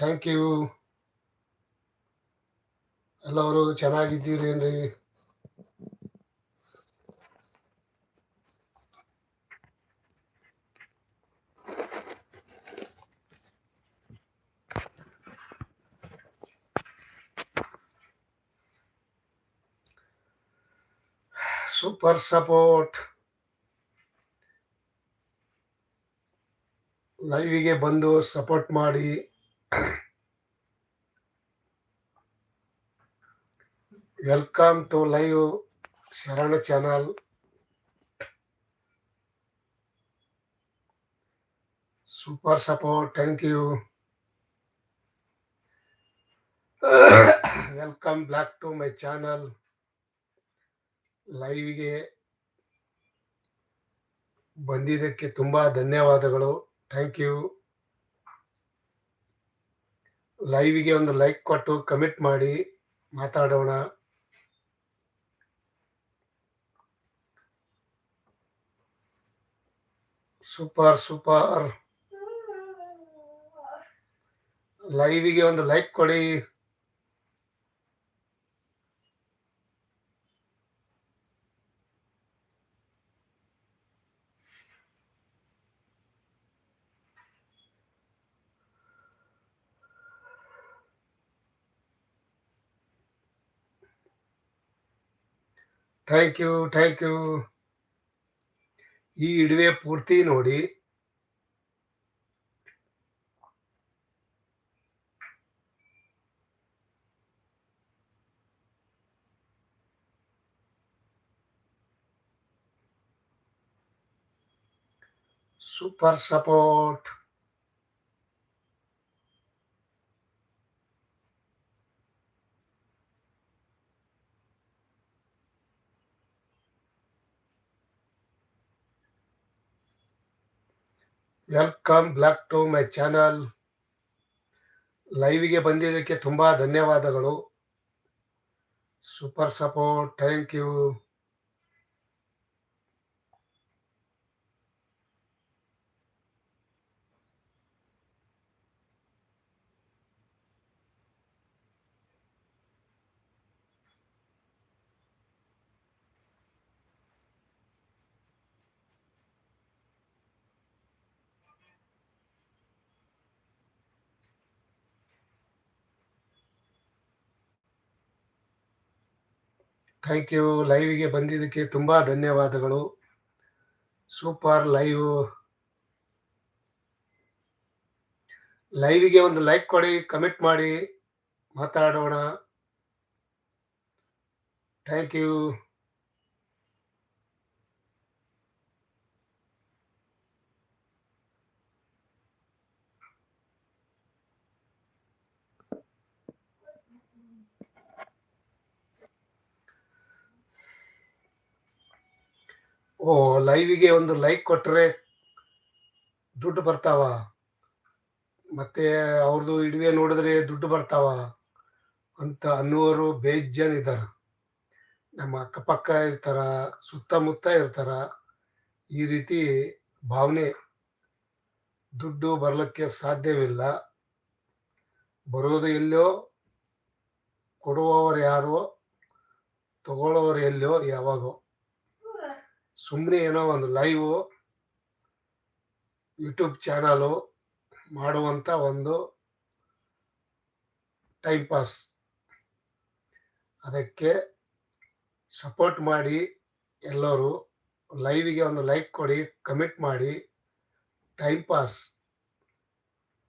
Thank you ಎಲ್ಲವರು ಚೆನ್ನಾಗಿದ್ದೀರೇನ್ರಿ? Super support ಲೈವಿಗೆ ಬಂದು ಸಪೋರ್ಟ್ ಮಾಡಿ. Welcome to live Sharana channel super support thank you welcome back to my channel ಲೈವ್ಗೆ ಬಂದಿದ್ದಕ್ಕೆ ತುಂಬ ಧನ್ಯವಾದಗಳು. ಥ್ಯಾಂಕ್ ಯು ಲೈವ್ಗೆ ಒಂದು ಲೈಕ್ ಕೊಟ್ಟು ಕಮಿಟ್ ಮಾಡಿ ಮಾತಾಡೋಣ. Super super. ಲೈವಿಗೆ ಒಂದು ಲೈಕ್ ಕೊಡಿ. ಥ್ಯಾಂಕ್ ಯು ಥ್ಯಾಂಕ್ ಯು ಈ ಇಡುವೆ ಪೂರ್ತಿ ನೋಡಿ. Super support welcome back to my channel ಲೈವ್ಗೆ ಬಂದಿದ್ದಕ್ಕೆ ತುಂಬ ಧನ್ಯವಾದಗಳು. Super support thank you thank you ಲೈವ್ಗೆ ಬಂದಿದ್ದಕ್ಕೆ ತುಂಬ ಧನ್ಯವಾದಗಳು. ಸೂಪರ್ ಲೈವ್ ಲೈವಿಗೆ ಒಂದು ಲೈಕ್ ಕೊಡಿ ಕಮೆಂಟ್ ಮಾಡಿ, ಮಾತಾಡೋಣ. ಥ್ಯಾಂಕ್ ಯು ಓ ಲೈವಿಗೆ ಒಂದು ಲೈಕ್ ಕೊಟ್ಟರೆ ದುಡ್ಡು ಬರ್ತಾವ? ಮತ್ತೆ ಅವ್ರದ್ದು ಇಡುವೆ ನೋಡಿದ್ರೆ ದುಡ್ಡು ಬರ್ತಾವ? ಅಂತ ಅನ್ನುವರು ಬೇಜನ್ ಇದ್ದಾರೆ ನಮ್ಮ ಅಕ್ಕಪಕ್ಕ ಇರ್ತಾರ, ಸುತ್ತಮುತ್ತ ಇರ್ತಾರ. ಈ ರೀತಿ ಭಾವನೆ ದುಡ್ಡು ಬರಲಿಕ್ಕೆ ಸಾಧ್ಯವಿಲ್ಲ. ಬರೋದು ಎಲ್ಲೋ, ಕೊಡುವವರು ಯಾರೋ, ತಗೊಳ್ಳೋರು ಎಲ್ಲೋ ಯಾವಾಗೋ. ಸುಮ್ಮನೆ ಏನೋ ಒಂದು ಲೈವ್, ಯೂಟ್ಯೂಬ್ ಚಾನಲು ಮಾಡುವಂಥ ಒಂದು ಟೈಮ್ ಪಾಸ್. ಅದಕ್ಕೆ ಸಪೋರ್ಟ್ ಮಾಡಿ ಎಲ್ಲರೂ ಲೈವಿಗೆ ಒಂದು ಲೈಕ್ ಕೊಡಿ, ಕಮಿಟ್ ಮಾಡಿ, ಟೈಮ್ ಪಾಸ್.